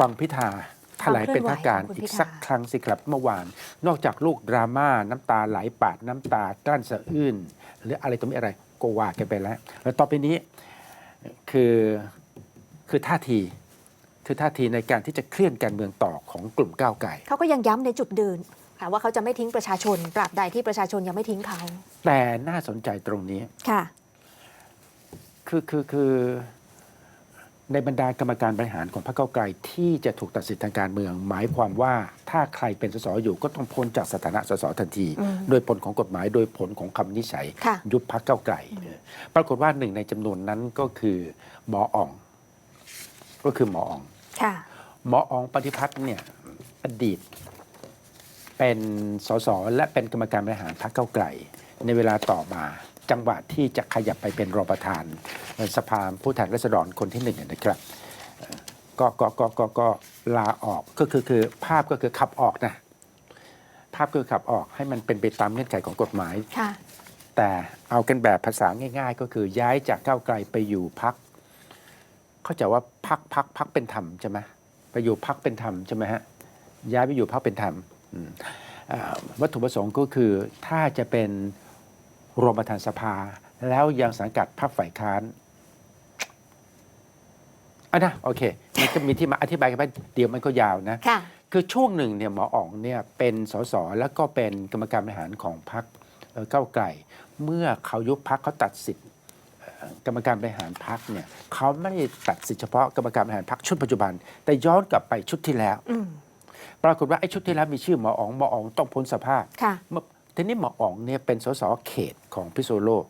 ฟังพิธาแถลงเป็นทางการความเคลื่อนไหวของคุณอีพิกธาสักครั้งสิครับเมื่อวาน นอกจากลูกดราม่าน้ำตาไหลปาดน้ำตากลั้นสะอื้นหรืออะไรตัวไม่อะไรก็ว่ากันไปแล้ว แล้วต่อไปนี้คือคือท่าทีคือท่าทีในการที่จะเคลื่อนการเมืองต่อของกลุ่มก้าวไก่เขาก็ยังย้ำในจุดเดินค่ะว่าเขาจะไม่ทิ้งประชาชนตราบใดที่ประชาชนยังไม่ทิ้งเขา แต่น่าสนใจตรงนี้ค่ะ คือคือคือ ในบรรดากรรมการบริหารของพรรคเก้าวไกลที่จะถูกตัดสิทธิทางการเมือง หมายความว่าถ้าใครเป็นสสอยู่ก็ต้องพ้นจากสถานะสสทันทีอืมโดยผลของกฎหมายโดยผลของคำวินิจฉัย ค่ะ ยุบพรรคเก้าวไกลปรากฏว่าหนึ่งในจำนวนนั้นก็คือหมออ่อง ก็คือหมออ่อง ค่ะ หมออองปฏิพัฒน์เนี่ยอดีต เป็นสสและเป็นกรรมการบริหารพรรคเก้าวไกลในเวลาต่อมา จังหวะที่จะขยับไปเป็นรองประธานสภาผู้แทนราษฎรคนที่หนึ่งนะครับเอ่อก็ก็ก็ก็ก็ลาออกก็คือคือภาพก็คือขับออกนะภาพคือขับออกให้มันเป็นไปตามเงื่อนไขของกฎหมายค่ะแต่เอากันแบบภาษาง่าย ๆ ก็คือย้ายจากก้าวไกลไปอยู่พักเข้าใจว่าพักพักพักเป็นธรรมใช่ไหมไปอยู่พักเป็นธรรมใช่ไหมฮะย้ายไปอยู่พักเป็นธรรมอืมอ่าวัตถุประสงค์ก็คือถ้าจะเป็น รองประธานสภา แล้วยังสังกัดพรรคฝ่ายค้านอะนะโอเคมันก็มีที่มาอธิบายกันไปเดี๋ยวมันก็ยาวนะ ค่ะ คือช่วงหนึ่งเนี่ยหมออ๋องเนี่ยเป็นสสแล้วก็เป็นกรรมการบริหารของพรรคเอ่อก้าวไกล เมื่อเขายุบพรรคเขาตัดสิทธิ์เอ่อกรรมการบริหารพรรคเนี่ยเขาไม่ได้ตัดสิทธิ์เฉพาะกรรมการบริหารพรรคชุดปัจจุบัน แต่ย้อนกลับไปชุดที่แล้ว อืมปรากฏว่าไอ้ชุดที่แล้วมีชื่อหมออ๋องหมออ๋องต้องพ้นสภาพ ค่ะ เมื่อ ทีนี้หมออ๋องเนี่ยเป็นสสเขตของพิษณุโลก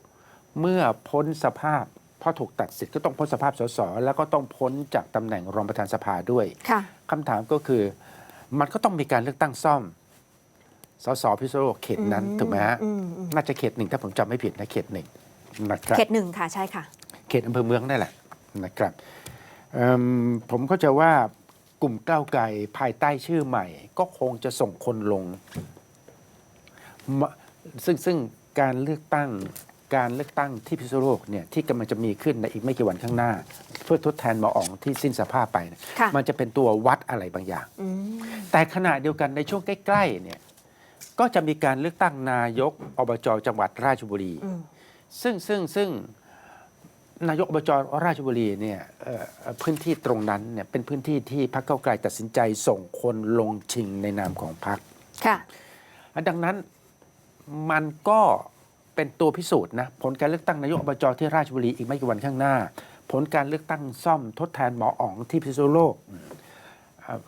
เมื่อพ้นสภาพพอถูกตัดสิทธิ์ก็ต้องพ้นสภาพสสแล้วก็ต้องพ้นจากตำแหน่งรองประธานสภาด้วยค่ะคำถามก็คือมันก็ต้องมีการเลือกตั้งซ่อมสสพิษณุโลกเขตนั้นอืมถูกไหมฮะอืมอืมน่าจะเขตหนึ่งถ้าผมจำไม่ผิดนะเขตหนึ่งนะครับเขตหนึ่งค่ะใช่ค่ะ เขตอำเภอเมืองนั่นแหละนะครับเอิ่มผมเข้าใจว่ากลุ่มก้าวไกลภายใต้ชื่อใหม่ ก็คงจะส่งคนลงมา ซึ่งซึ่งการเลือกตั้งการเลือกตั้งที่พิษณุโลกเนี่ยที่กำลังจะมีขึ้นในอีกไม่กี่วันข้างหน้า เพื่อทดแทนหมออ๋องที่สิ้นสภาพไปเนี่ยค่ะมันจะเป็นตัววัดอะไรบางอย่างอืมแต่ขณะเดียวกันในช่วงใกล้ๆเนี่ยก็จะมีการเลือกตั้งนายกอบจจังหวัดราชบุรีอืมซึ่งซึ่งซึ่งนายกอบจราชบุรีเนี่ยเอ่อพื้นที่ตรงนั้นเนี่ยเป็นพื้นที่ที่พรรคเก้าวไกลตัดสินใจส่งคนลงชิงในนามของพรรคค่ะดังนั้น มันก็เป็นตัวพิสูจน์นะผลการเลือกตั้งนายกอบจที่ราชบุรีอีกไม่กี่วันข้างหน้า ผลการเลือกตั้งซ่อมทดแทนหมออ๋องที่พิษณุโลกเอ่อ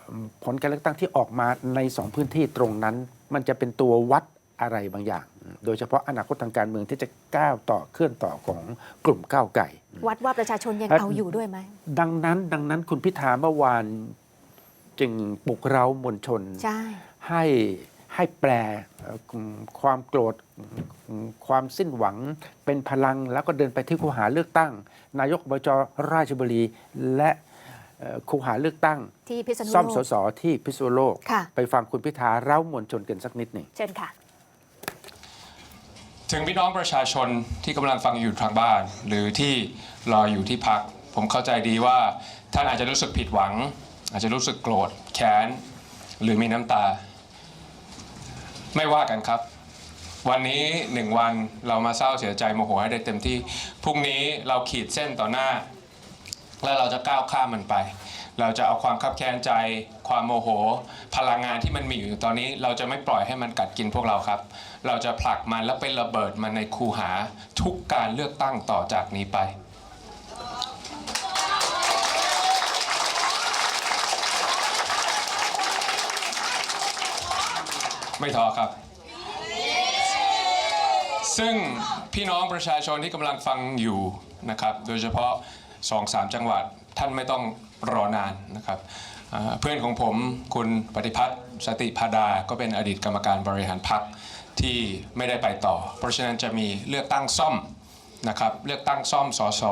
ผลการเลือกตั้งที่ออกมาในสองพื้นที่ตรงนั้น มันจะเป็นตัววัดอะไรบางอย่าง โดยเฉพาะอนาคตทางการเมืองที่จะก้าวต่อเคลื่อนต่อของกลุ่มก้าวไก่ วัดว่าประชาชนยังเอ่อเอาอยู่ด้วยไหมดังนั้นดังนั้นคุณพิธาเมื่อวานจึงปลุกเร้ามวลชนใช่ให้ ให้แปลเอ่อความโกรธความสิ้นหวังเป็นพลัง แล้วก็เดินไปที่คูหาเลือกตั้ง นายกอบจราชบุรี และเอ่อคูหาเลือกตั้งที่พิษณุซ่อมโลสกสที่พิษณุโลกค่ะไปฟังคุณพิธาเร้ามวลชนกันสักนิดหนึ่งเชิญค่ะ ถึงพี่น้องประชาชนที่กำลังฟังอยู่ทางบ้าน หรือที่รออยู่ที่พัก ผมเข้าใจดีว่าท่านอาจจะรู้สึกผิดหวัง อาจจะรู้สึกโกรธแค้นหรือมีน้ำตา ไม่ว่ากันครับ วันนี้หนึ่งวันเรามาเศร้าเสียใจโมโหให้ได้เต็มที่พรุ่งนี้เราขีดเส้นต่อหน้า และเราจะก้าวข้ามมันไป เราจะเอาความคับแค้นใจ ความโมโห พลังงานที่มันมีอยู่ตอนนี้ เราจะไม่ปล่อยให้มันกัดกินพวกเราครับ เราจะผลักมันแล้วไประเบิดมันในคูหาทุกการเลือกตั้งต่อจากนี้ไป ไม่ท้อครับ ซึ่งพี่น้องประชาชนที่กำลังฟังอยู่นะครับ โดยเฉพาะ2-3จังหวัดท่านไม่ต้องรอนานนะครับ เพื่อนของผมคุณปฏิพัฒน์สติพาดา ก็เป็นอดีตกรรมการบริหารพรรคที่ไม่ได้ไปต่อ เพราะฉะนั้นจะมีเลือกตั้งซ่อมนะครับเลือกตั้งซ่อมสส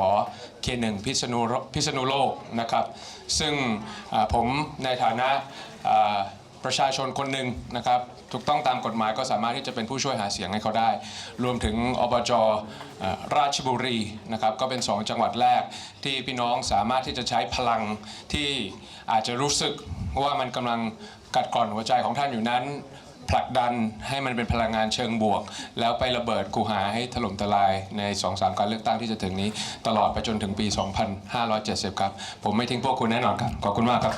เขตหนึ่งพิษณุโลพิษณุโลกนะครับ ซึ่งผมในฐานะ ประชาชนคนหนึ่งนะครับถูกต้องตามกฎหมายก็สามารถที่จะเป็นผู้ช่วยหาเสียงให้เขาได้ รวมถึงอบจอราชบุรีนะครับก็เป็น 2 จังหวัดแรกที่พี่น้องสามารถที่จะใช้พลังที่อาจจะรู้สึกว่ามันกำลังกัดกร่อนหัวใจของท่านอยู่นั้นผลักดันให้มันเป็นพลังงานเชิงบวก แล้วไประเบิดกูหาให้ถล่มทลายใน 2-3 การเลือกตั้งที่จะถึงนี้ ตลอดไปจนถึงปี 2570 ครับ ผมไม่ทิ้งพวกคุณแน่นอนครับ ขอบคุณมากครับ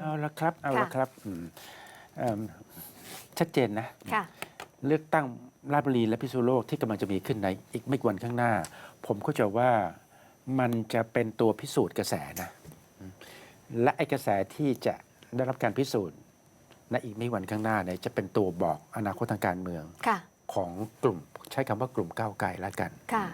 เอา ละครับ เอาละค่ะครับอืมเอิ่มชัดเจนนะ ค่ะ เลือกตั้งราชบุรีและพิษณุโลกที่กำลังจะมีขึ้นในอีกไม่กี่วันข้างหน้า ผมก็จะว่ามันจะเป็นตัวพิสูจน์กระแสนะอืมและไอ้กระแสที่จะได้รับการพิสูจน์ในอีกไม่กี่วันข้างหน้าเนี่ยจะเป็นตัวบอกอนาคตทางการเมืองค่ะ ของกลุ่ม ใช้คำว่ากลุ่มก้าวไกลแล้วกัน ค่ะ